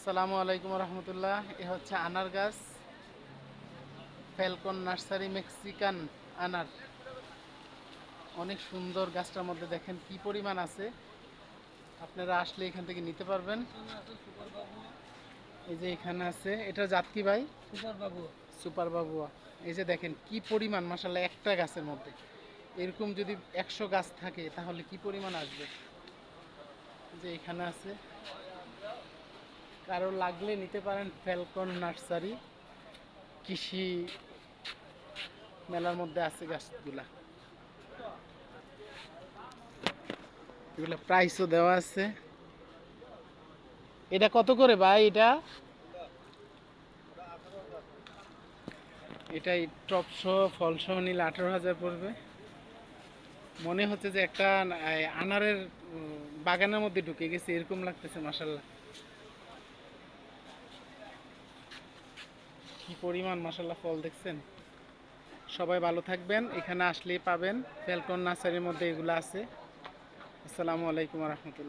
আসসালামু আলাইকুম রহমতুল্লাহ। এ হচ্ছে আনার গাছ। ফ্যালকন নার্সারি মেক্সিকান আনার। অনেক সুন্দর গাছটার মধ্যে দেখেন কি পরিমাণ আছে। আপনারা আসলে এখান থেকে নিতে পারবেন। এই যে এখানে আছে এটা জাত কি ভাই? সুপার বাবু বাবুয়া এই যে দেখেন কি পরিমাণ মাসাল্লাহ একটা গাছের মধ্যে। এরকম যদি একশো গাছ থাকে তাহলে কি পরিমাণ আসবে? এই যে এখানে আছে। কারও লাগলে নিতে পারেন ফ্যালকন নার্সারি কৃষি মেলার মধ্যে আছে গাছগুলা। এগুলা প্রাইসও দেওয়া আছে। এটা কত করে ভাই এটা? এটাই টপ সহ ফল সহ নিলে আঠারো হাজার পড়বে। মনে হচ্ছে যে একটা আনারের বাগানের মধ্যে ঢুকে গেছে, এরকম লাগতেছে মাসাল্লাহ কি পরিমাণ মাসাল্লাহ ফল দেখছেন? সবাই ভালো থাকবেন, এখানে আসলেই পাবেন। ফেলকন নার্সারির মধ্যে এগুলো আছে। আসসালামু আলাইকুম রহমতুল্লাহ।